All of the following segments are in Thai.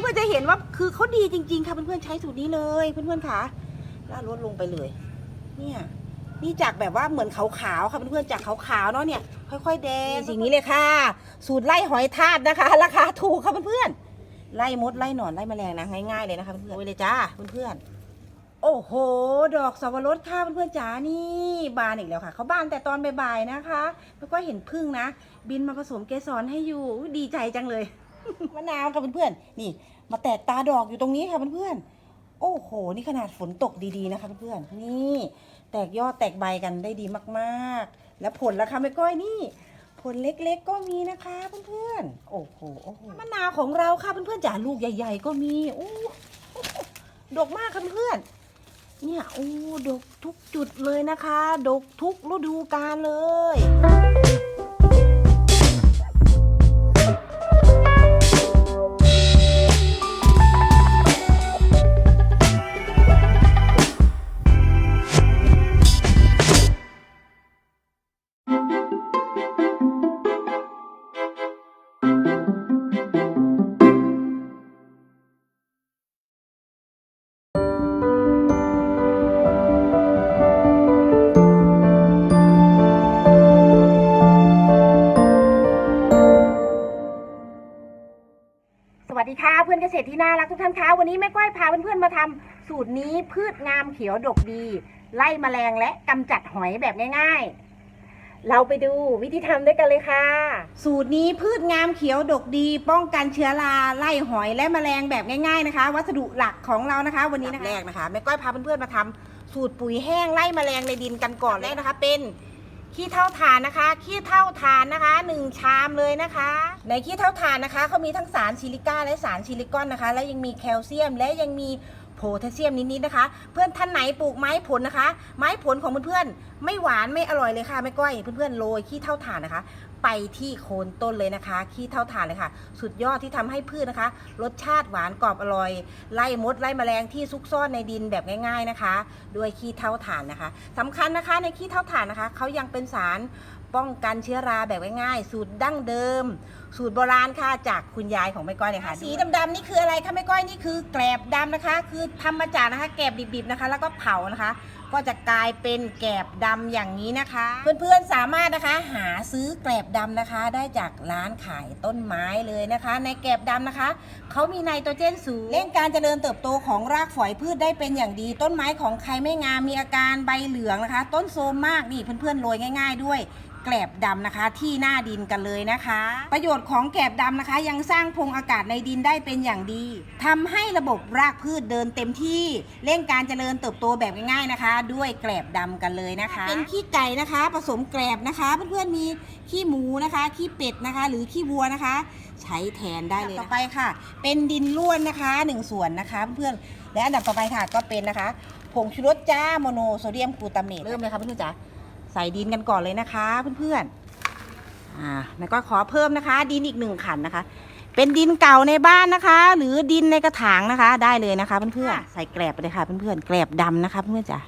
เพื่อนจะเห็นว่าคือเขาดีจริง ๆ ค่ะเพื่อนๆใช้สูตรนี้เลยเพื่อนๆค่ะล่าดลดลงไปเลย เนี่ยนี่จากแบบว่าเหมือนขาวๆค่ะเพื่อนๆจากขาวๆเนาะเนี่ยค่อยๆแดงสิ่งนี้เลยค่ะ สูตรไล่หอยทากนะคะ ราคาถูกค่ะเพื่อนๆไล่มดไล่หนอนไล่แมลงนะง่ายๆเลยนะคะเพื่อนๆโอ้ยเลยจ้าเพื่อนๆโอ้โห ดอกสวรสค่ะเพื่อนๆจ๋านี่บานอีกแล้วค่ะเขาบานแต่ตอนบ่ายๆนะคะ แล้วก็เห็นพึ่งนะ บินมาผสมเกสรให้อยู่ดีใจจังเลย มะนาวค่ะเพื่อนๆนี่ มาแตกตาดอกอยู่ตรงนี้ค่ะเพื่อนๆโอ้โห นี่ขนาดฝนตกดีๆนะคะเพื่อนๆนี่ แตกยอดแตกใบกันได้ดีมากๆ แล้วผลละคะแม่ก้อยนี่ ผลเล็กๆก็มีนะคะเพื่อนๆโอ้โหโอ้โหมะนาวของเราค่ะเพื่อนๆจ๋าลูกใหญ่ ๆ ก็มีโอ้ดกมากค่ะเพื่อนเนี่ยโอ้ดกทุกจุดเลยนะคะ ดกทุกฤดูกาลเลย วัสดีค่ะเพื่อนเกษตรที่น่ารักทุกท่านคะวันนี้แม่ก้อยพาเพื่อนๆมาทำสูตรนี้พืชงามเขียวดกดี ไล่แมลงและกำจัดหอยแบบง่าย ๆ เราไปดูวิธีทำด้วยกันเลยค่ะ สูตรนี้พืชงามเขียวดกดี ป้องกันเชื้อราไล่หอยและแมลงแบบง่าย ๆนะคะ วัสดุหลักของเรานะคะ วันนี้นะคะแรกนะคะแม่ก้อยพาเพื่อนๆมาทำสูตรปุ๋ยแห้งไล่แมลงในดินกันก่อนแรกนะคะ เป็น ขี้เท่าฐานนะคะ ขี้เท่าฐานนะคะหนึ่งชามเลยนะคะ ในขี้เท่าฐานนะคะเขามีทั้งสารซิลิก้าและสารซิลิคอนนะคะ และยังมีแคลเซียมและยังมี โพแทสเซียมนิดๆนะคะ เพื่อนท่านไหนปลูกไม้ผลนะคะ ไม้ผลของเพื่อนๆไม่หวานไม่อร่อยเลยค่ะแม่ก้อยเพื่อนๆโรยขี้เท่าฐานนะคะ ไปที่โคนต้นเลยนะคะ ขี้เท่าฐานเลยค่ะ สุดยอดที่ทำให้พืชนะคะ รสชาติหวานกรอบอร่อย ไล่มดไล่แมลงที่ซุกซ่อนในดินแบบง่าย ๆนะคะ ด้วยขี้เท่าฐานนะคะสำคัญนะคะในขี้เท่าฐานนะคะเขายังเป็นสาร ป้องกันเชื้อราแบบง่ายๆสูตรดั้งเดิม สูตรโบราณค่ะจากคุณยายของแม่ก้อยเลยค่ะสีดำๆนี่คืออะไรคะแม่ก้อยนี่คือแกลบดำนะคะ คือทำมาจากนะคะแกลบดิบๆนะคะ แล้วก็เผานะคะก็จะกลายเป็นแกลบดำอย่างนี้นะคะ เพื่อนๆสามารถนะคะหาซื้อแกลบดำนะคะ ได้จากร้านขายต้นไม้เลยนะคะ ในแกลบดำนะคะเขามีไนโตรเจนสูงเร่งการเจริญเติบโตของรากฝอยพืชได้เป็นอย่างดี ต้นไม้ของใครไม่งามมีอาการใบเหลืองนะคะ ต้นโทรมมากนี่เพื่อนๆโรยง่าย ๆ ด้วยแกลบดำนะคะที่หน้าดินกันเลยนะคะ ประโยชน์ของแกลบดำนะคะ ยังสร้างพงอากาศในดินได้เป็นอย่างดีทำให้ระบบรากพืชเดินเต็มที่เร่งการเจริญเติบโตแบบง่ายๆนะคะด้วยแกลบดำกันเลยนะคะ เป็นขี้ไก่นะคะ ผสมแกลบนะคะ เพื่อนๆมีขี้หมูนะคะ ขี้เป็ดนะคะ หรือขี้วัวนะคะ ใช้แทนได้เลยต่อไปค่ะ เป็นดินล้วนนะคะหนึ่งส่วนนะคะเพื่อนๆและอันดับต่อไปค่ะก็เป็นนะคะผงชูรสจ้าโมโนโซเดียมกลูตาเมตเริ่มเลยค่ะเพื่อนๆจ๋าใส่ดินกันก่อนเลยนะคะเพื่อนๆอ่าแล้วก็ขอเพิ่มนะคะ ดินอีกหนึ่งขันนะคะ เป็นดินเก่าในบ้านนะคะ หรือดินในกระถางนะคะ ได้เลยนะคะเพื่อนๆใส่แกลบไปเลยค่ะเพื่อนๆแกลบดำนะคะเพื่อนๆจ้ะ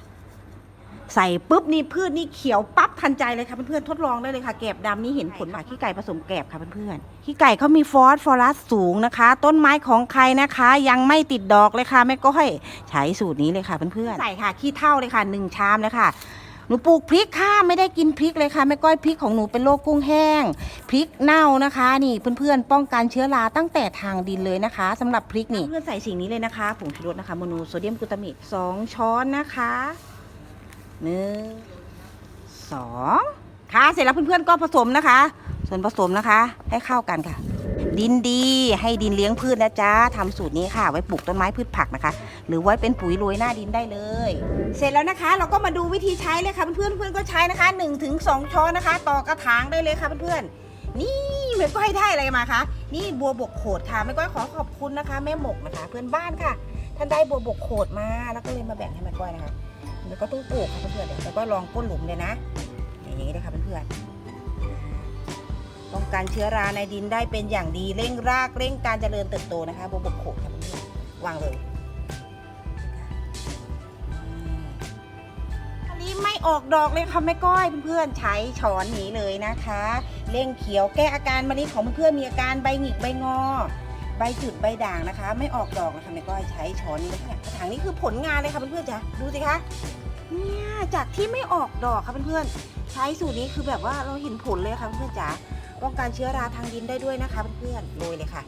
ใส่ปุ๊บนี่พืชนี่เขียวปั๊บทันใจเลยค่ะเพื่อนๆทดลองได้เลยค่ะแกลบดำนี่เห็นผลค่ะขี้ไก่ผสมแกลบค่ะเพื่อนๆขี้ไก่เขามีฟอสฟอรัสสูงนะคะ ต้นไม้ของใครนะคะ ยังไม่ติดดอกเลยค่ะแม่ก้อยใช้สูตรนี้เลยค่ะเพื่อนๆใส่ค่ะขี้เท่าเลยค่ะหนึ่งชามเลยค่ะหนูปลูกพริกค่ะไม่ได้กินพริกเลยค่ะแม่ก้อยพริกของหนูเป็นโรคกุ้งแห้งพริกเน่านะคะ นี่เพื่อนๆป้องกันเชื้อราตั้งแต่ทางดินเลยนะคะสำหรับพริกนี่เพื่อนใส่สิ่งนี้เลยนะคะผงชูรสนะคะโมโนโซเดียมกลูตาเมตสองช้อนนะคะ หนึ่งสองค่ะเสร็จแล้วเพื่อนๆก็ผสมนะคะ ส่วนผสมนะคะให้เข้ากันค่ะ ดินดีให้ดินเลี้ยงพืชนะจ๊ะทำสูตรนี้ค่ะ ไว้ปลูกต้นไม้พืชผักนะคะ หรือไว้เป็นปุ๋ยโรยหน้าดินได้เลย เสร็จแล้วนะคะ เราก็มาดูวิธีใช้เลยค่ะเพื่อนๆเพื่อนก็ใช้นะคะ1นถึงสช้อนนะคะ ต่อกระถางได้เลยค่ะเพื่อนๆนี่แม่ก้อยได้อะไรมาคะนี่บัวบกโขดค่ะแม่ก้อยขอขอบคุณนะคะ แม่หมกนะคะ เพื่อนบ้านค่ะท่านได้บัวบกโขดมาแล้วก็เลยมาแบ่งให้แม่ก้อยนะคะ แล้วก็ต้องปลูกค่ะเพื่อนๆเดี๋ยวแล้วก็ลองก้นหลุมเลยนะ อย่างนี้เลยค่ะเพื่อนๆป้องกันเชื้อราในดินได้เป็นอย่างดีเร่งรากเร่งการเจริญเติบโตนะคะบบกโขกค่ะเพื่อนๆวางเลยนี้ไม่ออกดอกเลยค่ะแม่ก้อยเพื่อนๆใช้ช้อนนี้เลยนะคะ เร่งเขียวแก้อาการมะลิของเพื่อนๆมีอาการใบหงิกใบงอ ใบจุดใบด่างนะคะ ไม่ออกดอกนะคะแม่ก้อยใช้ช้อนนี้เลยค่ะกระถางนี้คือผลงานเลยค่ะเพื่อนๆจ้ะดูสิคะเนี่ยจากที่ไม่ออกดอกค่ะเพื่อนๆใช้สูตรนี้คือแบบว่าเราเห็นผลเลยค่ะเพื่อนๆจ๋าป้องกันเชื้อราทางดินได้ด้วยนะคะเพื่อนๆโรยเลยค่ะ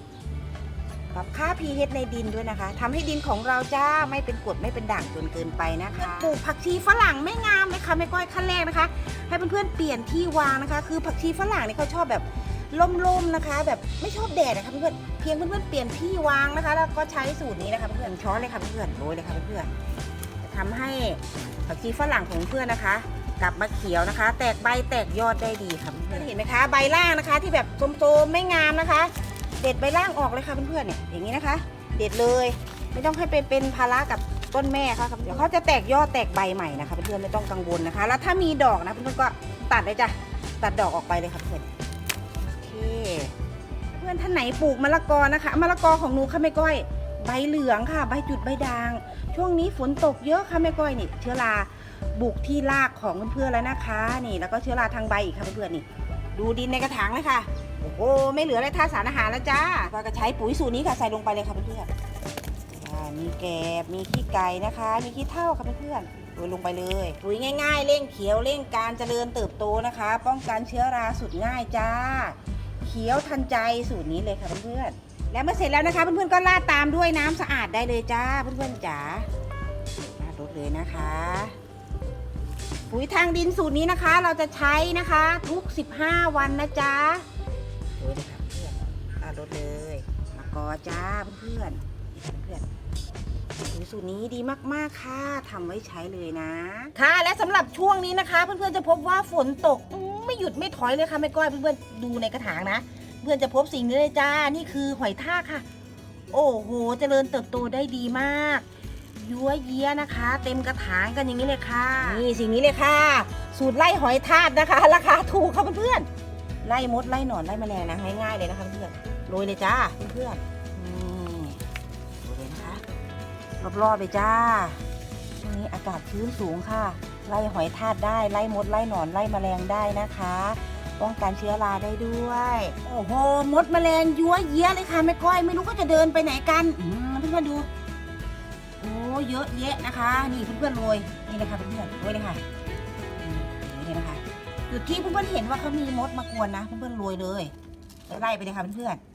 ปรับค่า pH ในดินด้วยนะคะทำให้ดินของเราจ้าไม่เป็นกรดไม่เป็นด่างจนเกินไปนะคะปลูกผักชีฝรั่งไม่งามเลยค่ะแม่ก้อยขั้นแรกนะคะ ให้เพื่อนๆเปลี่ยนที่วางนะคะ คือผักชีฝรั่งเนี่ยเขาชอบแบบ ล่มๆนะคะ แบบไม่ชอบแดดนะคะเพื่อนเพียงเพื่อนๆเปลี่ยนที่วางนะคะ แล้วก็ใช้สูตรนี้นะคะเพื่อนช้อนเลยค่ะเพื่อนโรยเลยค่ะเพื่อนจะทำให้ผักชีฝรั่งของเพื่อนนะคะ กลับมาเขียวนะคะ แตกใบแตกยอดได้ดีค่ะเพื่อนเห็นไหมคะ ใบล่างนะคะ ที่แบบโทรมๆไม่งามนะคะ เด็ดใบล่างออกเลยค่ะเพื่อนๆเนี่ยอย่างนี้นะคะ เด็ดเลยไม่ต้องให้ไปเป็นภาระกับต้นแม่เขาครับเดี๋ยวเขาจะแตกยอดแตกใบใหม่นะคะเพื่อนๆไม่ต้องกังวลนะคะ แล้วถ้ามีดอกนะเพื่อนๆก็ตัดเลยจ้ะตัดดอกออกไปเลยค่ะเพื่อน เคเพื่อนท่านไหนปลูกมะละกอนะคะมะละกอของหนูค่ะแม่ก้อย ใบเหลืองค่ะ ใบจุดใบด่าง ช่วงนี้ฝนตกเยอะค่ะแม่ก้อยนี่เชื้อราบุกที่รากของเพื่อนๆแล้วนะคะ นี่ แล้วก็เชื้อราทางใบอีกค่ะเพื่อนๆนี่ ดูดินในกระถางเลยค่ะโอ้โหไม่เหลืออะไรท่าสารอาหารแล้วจ้าก็จะใช้ปุ๋ยสูตรนี้ค่ะใส่ลงไปเลยค่ะเพื่อนๆมีแกบมีขี้ไก่นะคะ มีขี้เถ้าค่ะเพื่อนๆโรยลงไปเลยปุ๋ยง่าย ๆเร่งเขียวเร่งการเจริญเติบโตนะคะ ป้องกันเชื้อราสุดง่ายจ้า ขียวทันใจสูตรนี้เลยค่ะเพื่อนๆ แล้วเมื่อเสร็จแล้วนะคะเพื่อนๆก็ราดตามด้วยน้ำสะอาดได้เลยจ้าเพื่อนๆจ๋าราดรดเลยนะคะ ปุ๋ยทางดินสูตรนี้นะคะ เราจะใช้นะคะทุก 15 วันนะจ๊ะเลยค่ะเพื่อนราดรดเลยมะกอจ้าเพื่อนๆเพื่อนๆ สูตรนี้ดีมากๆค่ะทำไว้ใช้เลยนะ ค่ะ และสำหรับช่วงนี้นะคะ เพื่อนๆจะพบว่าฝนตกอื้อไม่หยุดไม่ถอยเลยค่ะแม่ก้อยเพื่อนๆดูในกระถางนะ เพื่อนจะพบสิ่งนี้เลยจ้านี่คือหอยทากค่ะ โอ้โหเจริญเติบโตได้ดีมากยัวเยี้ยนะคะ เต็มกระถางกันอย่างนี้เลยค่ะ นี่สิ่งนี้เลยค่ะ สูตรไล่หอยทากนะคะ ราคาถูกค่ะเพื่อนๆไล่มดไล่หนอนไล่แมลงนะง่ายๆเลยนะคะเพื่อนโรยเลยจ้าเพื่อนๆ รอบๆเลยจ้าช่วงนี้อากาศชื้นสูงค่ะ ไล่หอยทากได้ ไล่มด ไล่หนอน ไล่แมลงได้นะคะ ป้องกันเชื้อราได้ด้วย โอ้โห มดแมลงยัวเยี้ยเลยค่ะแม่ก้อย ไม่รู้ก็จะเดินไปไหนกันอืมเพื่อนๆดู โอ้เยอะแยะนะคะ นี่เพื่อนๆโรย นี่เลยค่ะเพื่อนๆโรยเลยค่ะนี่เลยนะคะ จุดที่เพื่อนๆเห็นว่าเขามีมดมากวนนะ เพื่อนๆโรยเลย ไล่ไปเลยค่ะเพื่อนๆ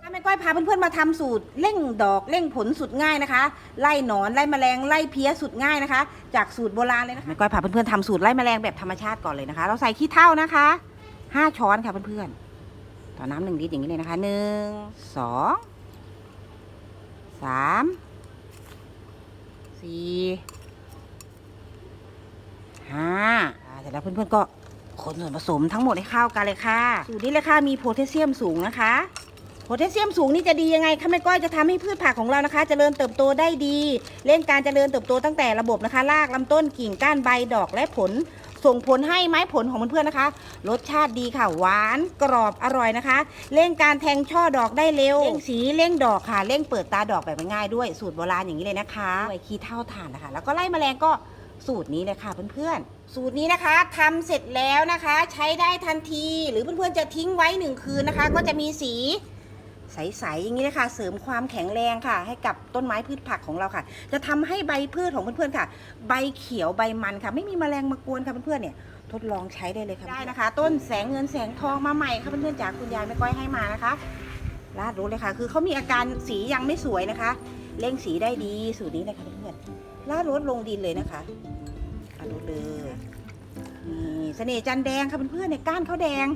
ถ้าแม่ ก้อยพาเพื่อนๆมาทำสูตรเร่งดอกเร่งผลสุดง่ายนะคะ ไล่หนอนไล่แมลงไล่เพี้ยสุดง่ายนะคะ จากสูตรโบราณเลยนะคะแม่ก้อยพาเพื่อนๆทำสูตรไล่แมลงแบบธรรมชาติก่อนเลยนะคะ เราใส่ขี้เถ้านะคะห้าช้อนค่ะเพื่อนๆต่อน้ำหนึ่งลิตรอย่างนี้เลยนะคะหนึ่งสองสามสี่ห้าอ่าเสร็จแล้วเพื่อนๆก็คนส่วนผสมทั้งหมดให้เข้ากันเลยค่ะ สูตรนี้เลยค่ะมีโพแทสเซียมสูงนะคะ โพแทสเซียมสูงนี่จะดียังไงคะแม่ก้อยจะทำให้พืชผักของเรานะคะ เจริญเติบโตได้ดี เร่งการเจริญเติบโตตั้งแต่ระบบนะคะรากลำต้นกิ่งก้านใบดอกและผล ส่งผลให้ไม้ผลของเพื่อนๆนะคะ รสชาติดีค่ะหวานกรอบอร่อยนะคะ เร่งการแทงช่อดอกได้เร็ว เร่งสีเร่งดอกค่ะ เร่งเปิดตาดอกแบบง่ายๆด้วยสูตรโบราณอย่างนี้เลยนะคะด้วยขี้เท่าถ่านนะคะ แล้วก็ไล่แมลงก็สูตรนี้เลยค่ะเพื่อนๆ สูตรนี้นะคะทำเสร็จแล้วนะคะ ใช้ได้ทันทีหรือเพื่อนๆจะทิ้งไว้หนึ่งคืนนะคะ ก็จะมีสี ใสๆอย่างนี้เลยค่ะเสริมความแข็งแรงค่ะ ให้กับต้นไม้พืชผักของเราค่ะ จะทำให้ใบพืชของเพื่อนๆค่ะ ใบเขียวใบมันค่ะ ไม่มีแมลงมากวนค่ะเพื่อนๆเนี่ยทดลองใช้ได้เลยค่ะได้นะคะ ต้นแสงเงินแสงทองมาใหม่ค่ะเพื่อนๆจากคุณยายแม่ก้อยให้มานะคะลาดรู้เลยค่ะ คือเขามีอาการสียังไม่สวยนะคะเร่งสีได้ดีสูตรนี้เลยค่ะเพื่อนๆลาดรดลงดินเลยนะคะลาดรดเลยนี่เสน่ห์จันแดงค่ะเพื่อนๆเนี่ยก้านเขาแดง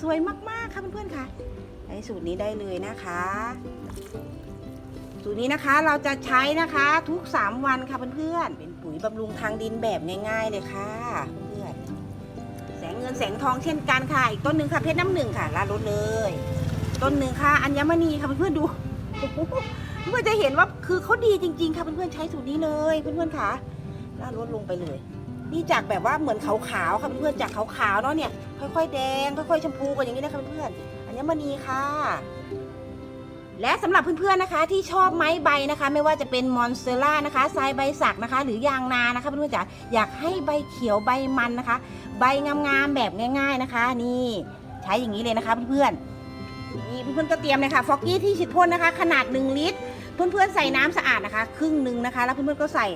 สวยมากๆค่ะเพื่อนๆค่ะใช้สูตรนี้ได้เลยนะคะ สูตรนี้นะคะเราจะใช้นะคะทุก 3 วันค่ะเพื่อนๆเป็นปุ๋ยบำรุงทางดินแบบง่าย ๆ เลยค่ะเพื่อนแสงเงินแสงทองเช่นกันค่ะอีกต้นหนึ่งค่ะเพชรน้ำหนึ่งค่ะลาดเลย ต้นหนึ่งค่ะอัญมณีค่ะเพื่อนๆดูเพื่อนจะเห็นว่าคือเขาดีจริง ๆ ค่ะเพื่อนๆใช้สูตรนี้เลยเพื่อนๆค่ะลาดลงไปเลยนี่จากแบบว่าเหมือนขาวๆค่ะเพื่อนๆจากขาวๆเนาะเนี่ยค่อยๆแดงค่อยๆชมพูกันอย่างนี้นะคะเพื่อนๆ ญมณีค่ะ และสำหรับเพื่อนๆนะคะ ที่ชอบไม้ใบนะคะ ไม่ว่าจะเป็นมอนสเตล่านะคะทรายใบสักนะคะ หรือยางนานะคะเพื่อนๆจ๋าอยากให้ใบเขียวใบมันนะคะ ใบงามๆแบบง่าย ๆนะคะ นี่ใช้อย่างนี้เลยนะคะเพื่อนๆนี่เพื่อนๆก็เตรียมเลยค่ะฟอกกี้ที่ฉีดพ่นนะคะ ขนาด 1 ลิตรเพื่อนๆใส่น้ำสะอาดนะคะ ครึ่งหนึ่งนะคะ แล้วเพื่อนๆก็ใส่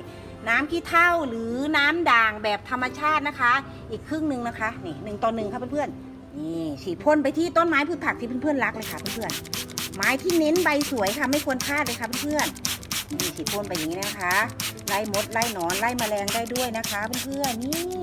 น้ำขี้เถ้าหรือน้ำด่างแบบธรรมชาตินะคะ อีกครึ่งหนึ่งนะคะนี่หนึ่งต่อหนึ่งค่ะเพื่อนๆ นี่ฉีดพ่นไปที่ต้นไม้พืชผักที่เพื่อนๆรักเลยค่ะเพื่อนๆไม้ที่เน้นใบสวยค่ะไม่ควรพลาดเลยค่ะเพื่อนๆนี่ฉีดพ่นไปอย่างนี้นะคะ ไล่มดไล่หนอนไล่แมลงได้ด้วยนะคะเพื่อนๆนี่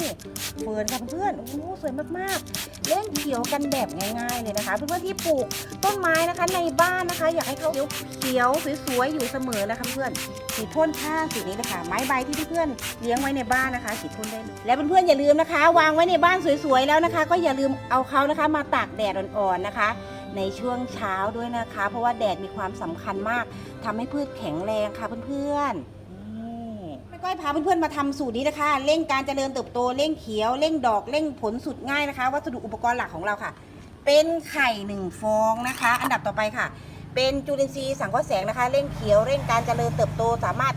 เฟิร์นค่ะเพื่อนๆโอ้โหสวยมากๆ เล่นเขียวกันแบบง่ายๆเลยนะคะ เพื่อนๆที่ปลูกต้นไม้นะคะในบ้านนะคะ อยากให้เขาเขียวสวยๆอยู่เสมอนะคะเพื่อนฉีดพ่นผ้าสีนี้เลยค่ะไม้ใบที่เพื่อนๆเลี้ยงไว้ในบ้านนะคะฉีดพ่นได้เลยและเพื่อนๆอย่าลืมนะคะ วางไว้ในบ้านสวยๆแล้วนะคะ ก็อย่าลืมเอาเขานะคะมาตากแดดอ่อนๆนะคะในช่วงเช้าด้วยนะคะ เพราะว่าแดดมีความสำคัญมากทำให้พืชแข็งแรงค่ะเพื่อนๆ ก้อยพาเพื่อนๆมาทำสูตรนี้นะคะ เร่งการเจริญเติบโตเร่งเขียวเร่งดอกเร่งผลสุดง่ายนะคะ วัสดุอุปกรณ์หลักของเราค่ะ เป็นไข่หนึ่งฟองนะคะ อันดับต่อไปค่ะ เป็นจุลินทรีย์สังเคราะห์แสงนะคะ เร่งเขียวเร่งการเจริญเติบโตสามารถ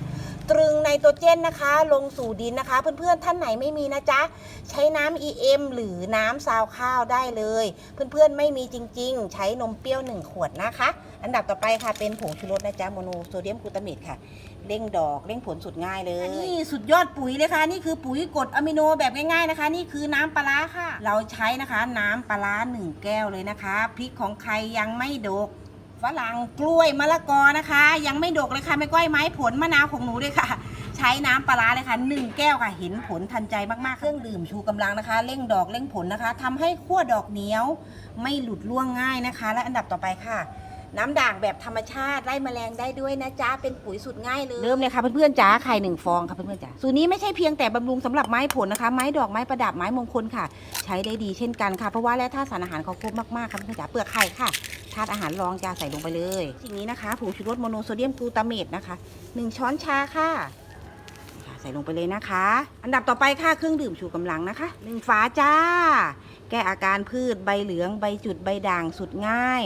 ตรึงไนโตรเจนนะคะ ลงสู่ดินนะคะ เพื่อนๆท่านไหนไม่มีนะจ๊ะ ใช้น้ำ EM หรือน้ำซาวข้าวได้เลย เพื่อนๆไม่มีจริง ๆ ใช้นมเปรี้ยว 1 ขวดนะคะ อันดับต่อไปค่ะเป็นผงชูรสนะจ๊ะโมโนโซเดียมกลูตาเมตค่ะเร่งดอกเร่งผลสุดง่ายเลยนี่สุดยอดปุ๋ยเลยค่ะ นี่คือปุ๋ยกรดอะมิโนแบบง่ายๆนะคะ นี่คือน้ำปลาร้าค่ะ เราใช้นะคะ น้ำปลาร้าหนึ่งแก้วเลยนะคะพริกของใครยังไม่ดก ฝรั่งกล้วยมะละกอนะคะ ยังไม่ดกเลยค่ะไม่ก้อยไม้ผลมะนาวของหนูด้วยค่ะ ใช้น้ำปลาร้าเลยค่ะหนึ่งแก้วค่ะเห็นผลทันใจมากๆเครื่องดื่มชูกำลังนะคะเร่งดอกเร่งผลนะคะทำให้ขั้วดอกเหนียว ไม่หลุดร่วงง่ายนะคะ และอันดับต่อไปค่ะ น้ำด่างแบบธรรมชาติไล่แมลงได้ด้วยนะจ๊ะเป็นปุ๋ยสุดง่ายเลยเริ่มเลยค่ะเพื่อนๆจ๋าไข่หนึ่งฟองค่ะเพื่อนๆจ๋าสูตรนี้ไม่ใช่เพียงแต่บำรุงสำหรับไม้ผลนะคะ ไม้ดอกไม้ประดับไม้มงคลค่ะ ใช้ได้ดีเช่นกันค่ะเพราะว่าแร่ธาตุสารอาหารเขาครบมากๆค่ะเพื่อนๆจ๋าเปลือกไข่ค่ะาตุอาหารรองจะใส่ลงไปเลยสิ่งนี้นะคะผงชูรสโมโนโซเดียมกลูตาเมตนะคะหนึ่งช้อนชาค่ะ ใส่ลงไปเลยนะคะ อันดับต่อไปค่ะเครื่องดื่มชูกำลังนะคะหนึ่งฝาจ้า แก้อาการพืชใบเหลืองใบจุดใบด่างสุดง่าย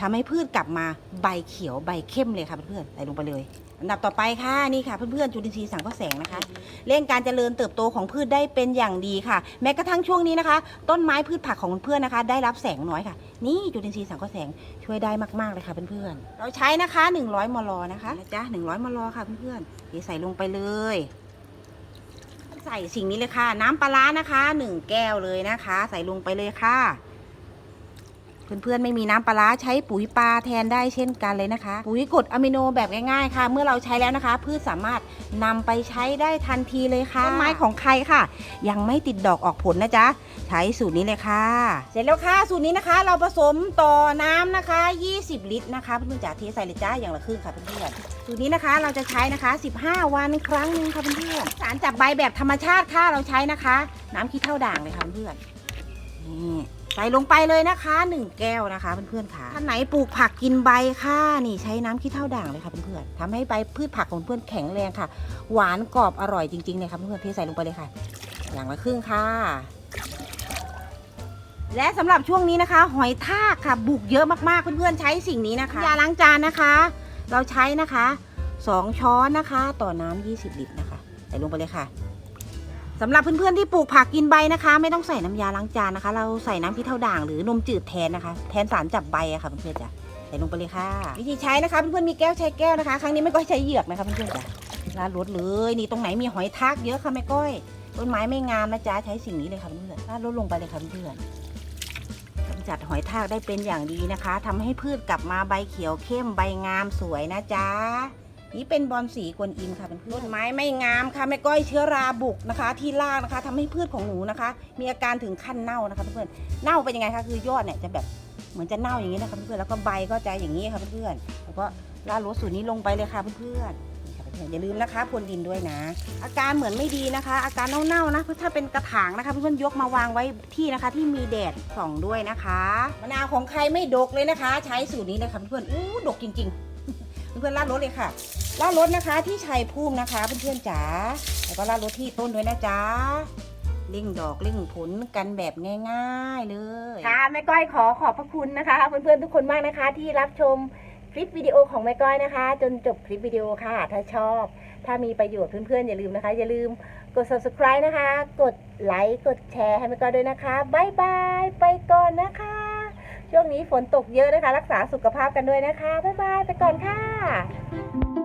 ทำให้พืชกลับมาใบเขียวใบเข้มเลยค่ะเพื่อนๆใส่ลงไปเลย อันดับต่อไปค่ะนี่ค่ะเพื่อนๆจุลินทรีย์สังเคราะห์แสงนะคะ เร่งการเจริญเติบโตของพืชได้เป็นอย่างดีค่ะ แม้กระทั่งช่วงนี้นะคะ ต้นไม้พืชผักของเพื่อนๆนะคะ ได้รับแสงน้อยค่ะ นี่จุลินทรีย์สังเคราะห์แสงช่วยได้มากๆเลยค่ะเพื่อนๆเราใช้นะคะ 100 มลนะคะนะจ๊ะ100 มลค่ะเพื่อนๆเทใส่ลงไปเลยใส่สิ่งนี้เลยค่ะ น้ำปลาร้านะคะหนึ่งแก้วเลยนะคะ ใส่ลงไปเลยค่ะ เพื่อนๆไม่มีน้ำปลาร้าใช้ปุ๋ยปลาแทนได้เช่นกันเลยนะคะ ปุ๋ยกรดอะมิโนแบบง่ายๆค่ะ เมื่อเราใช้แล้วนะคะ พืชสามารถนำไปใช้ได้ทันทีเลยค่ะต้นไม้ของใครค่ะ ยังไม่ติดดอกออกผลนะจ๊ะใช้สูตรนี้เลยค่ะ เสร็จแล้วค่ะสูตรนี้นะคะ เราผสมต่อน้ำนะคะ 20 ลิตรนะคะเพื่อนๆจ๋าเทใส่เลยจ้าอย่างละครึ่งค่ะเพื่อนๆสูตรนี้นะคะเราจะใช้นะคะ 15 วันครั้งหนึ่งค่ะเพื่อนๆสารจับใบแบบธรรมชาติค่ะเราใช้นะคะ น้ำขี้เท่าด่างเลยค่ะเพื่อนๆนี่ ใส่ลงไปเลยนะคะหนึ่งแก้วนะคะเพื่อนๆค่ะท่านไหนปลูกผักกินใบค่ะ นี่ใช้น้ำขี้เท่าด่างเลยค่ะเพื่อนๆทำให้ใบพืชผักของเพื่อนแข็งแรงค่ะ หวานกรอบอร่อยจริงๆเลยค่ะเพื่อนๆเทใส่ลงไปเลยค่ะ อย่างละครึ่งค่ะ และสำหรับช่วงนี้นะคะ หอยทากค่ะ บุกเยอะมากๆเพื่อนๆใช้สิ่งนี้นะคะยาล้างจานนะคะ เราใช้นะคะสองช้อนนะคะ ต่อน้ำ20 ลิตรนะคะ ใส่ลงไปเลยค่ะ สำหรับเพื่อนๆที่ปลูกผักกินใบนะคะ ไม่ต้องใส่น้ำยาล้างจานนะคะ เราใส่น้ำพริกเท่าด่างหรือนมจืดแทนนะคะ แทนสารจับใบอะค่ะเพื่อนๆจ้ะใส่ลงไปเลยค่ะ วิธีใช้นะคะเพื่อนๆมีแก้วใช้แก้วนะคะ ครั้งนี้ไม่ก้อยใช้เหยือกนะคะเพื่อนๆจ้ะลาดรถเลยนี่ตรงไหนมีหอยทากเยอะค่ะแม่ก้อยต้นไม้ไม่งามนะจ๊ะใช้สิ่งนี้เลยค่ะเพื่อนๆลาดรถลงไปเลยค่ะเพื่อนๆกำจัดหอยทากได้เป็นอย่างดีนะคะทำให้พืชกลับมาใบเขียวเข้มใบงามสวยนะจ๊ะ นี่เป็นบอลสีกวนอิมค่ะเพื่อนต้นไม้ไม่งามค่ะแม่ก้อยเชื้อราบุกนะคะ ที่รากนะคะทำให้พืชของหนูนะคะ มีอาการถึงขั้นเน่านะคะเพื่อนเน่าเป็นยังไงคะคือยอดเนี่ยจะแบบเหมือนจะเน่าอย่างนี้นะคะเพื่อนแล้วก็ใบก็จะอย่างนี้ค่ะเพื่อนแล้วก็ราดรถสูตรนี้ลงไปเลยค่ะเพื่อนอนๆอย่าลืมนะคะพรวนดินด้วยนะ อาการเหมือนไม่ดีนะคะ อาการเน่าๆนะถ้าเป็นกระถางนะคะเพื่อนๆยกมาวางไว้ที่นะคะ ที่มีแดดส่องด้วยนะคะมะนาวของใครไม่ดกเลยนะคะ ใช้สูตรนี้เลยค่ะเพื่อนๆอู้ดกจริง ๆ เพื่อนๆลาดรถเลยค่ะลาดรถนะคะที่ชัยภูมินะคะเพื่อนๆจ๋าแล้วก็ลาดรถที่ต้นด้วยนะจ๊ะเร่งดอกเร่งผลกันแบบง่ายๆเลยค่ะแม่ก้อยขอขอบพระคุณนะคะ เพื่อนๆทุกคนมากนะคะ ที่รับชมคลิปวิดีโอของแม่ก้อยนะคะ จนจบคลิปวิดีโอค่ะ ถ้าชอบ ถ้ามีประโยชน์เพื่อนๆอย่าลืมนะคะ อย่าลืมกด subscribe นะคะ กดไลค์กดแชร์ให้แม่ก้อยด้วยนะคะบายบายไปก่อนนะคะ ช่วงนี้ฝนตกเยอะนะคะ รักษาสุขภาพกันด้วยนะคะ บ๊ายบายไปก่อนค่ะ